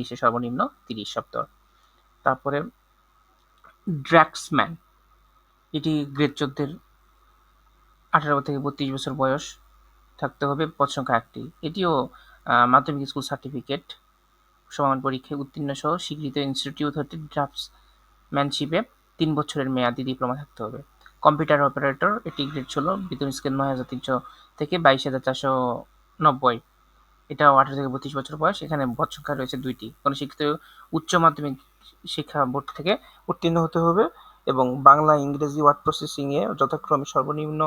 ইংলিশে সর্বনিম্ন তিরিশ সপ্তাহ। তারপরে ড্র্যাক্সম্যান এটি গ্রেড চোদ্দের আঠারো থেকে বত্রিশ বছর বয়স থাকতে হবে, পদ সংখ্যা একটি। এটিও মাধ্যমিক স্কুল সার্টিফিকেট, সমান পরীক্ষায় উত্তীর্ণ সহ স্বীকৃত ইনস্টিটিউট হতে ড্রাফটসম্যানশিপে তিন বছরের মেয়াদি ডিপ্লোমা থাকতে হবে। কম্পিউটার অপারেটর এটি গ্রেড ষোলো, বেতন স্কেল নয় হাজার তিনশো থেকে বাইশ হাজার চারশো নব্বই। এটাও আঠারো থেকে বত্রিশ বছর বয়স, এখানে পদ সংখ্যা রয়েছে দুইটি। কোনো শিক্ষিত উচ্চ মাধ্যমিক শিক্ষা বোর্ড থেকে উত্তীর্ণ হতে হবে এবং বাংলা, ইংরেজি, ওয়ার্ড প্রসেসিংয়ে যথাক্রমে সর্বনিম্ন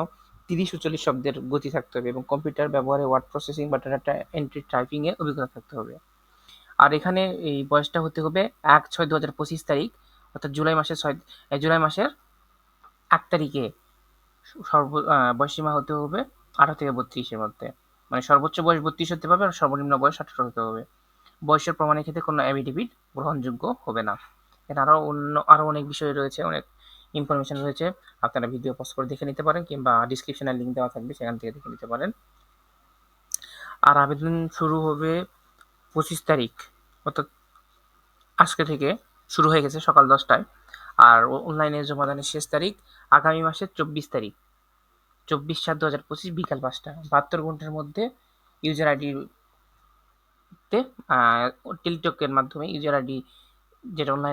তিরিশ চল্লিশ শব্দের গতি থাকতে হবে এবং কম্পিউটার ব্যবহারে ওয়ার্ড প্রসেসিং বা ডাটা এন্ট্রি টাইপিংয়ে অভিজ্ঞতা থাকতে হবে। আর এখানে এই বয়সটা হতে হবে এক ছয় দু হাজার পঁচিশ তারিখ, অর্থাৎ জুলাই মাসের ছয় জুলাই মাসের এক তারিখে সর্ব বয়সীমা হতে হবে আঠারো থেকে বত্রিশের মধ্যে। মানে সর্বোচ্চ বয়স বত্রিশ হতে পারবে আর সর্বনিম্ন বয়স আঠারো হতে হবে। বয়সের প্রমাণের ক্ষেত্রে কোনো অ্যাফিডেভিট গ্রহণযোগ্য হবে না। এখানে আরও অন্য আরও অনেক বিষয় রয়েছে, অনেক ইনফরমেশন রয়েছে। আপনারা ভিডিও পোস্ট করে দেখে নিতে পারেন কিংবা ডিসক্রিপশনে লিঙ্ক দেওয়া থাকবে, সেখান থেকে দেখে নিতে পারেন। আর আবেদন শুরু হবে পঁচিশ তারিখ, অর্থাৎ আজকে থেকে শুরু হয়ে গেছে সকাল দশটায়। আর অনলাইনে জমাদানের শেষ তারিখ আগামী মাসের চব্বিশ তারিখ। চব্বিশ সাত দু হাজার পঁচিশ বিকাল পাঁচটা। বাহাত্তর ঘণ্টার মধ্যে ইউজার আইডিতে টেলিটকের মাধ্যমে ইউজার আইডি যেটা অনলাইন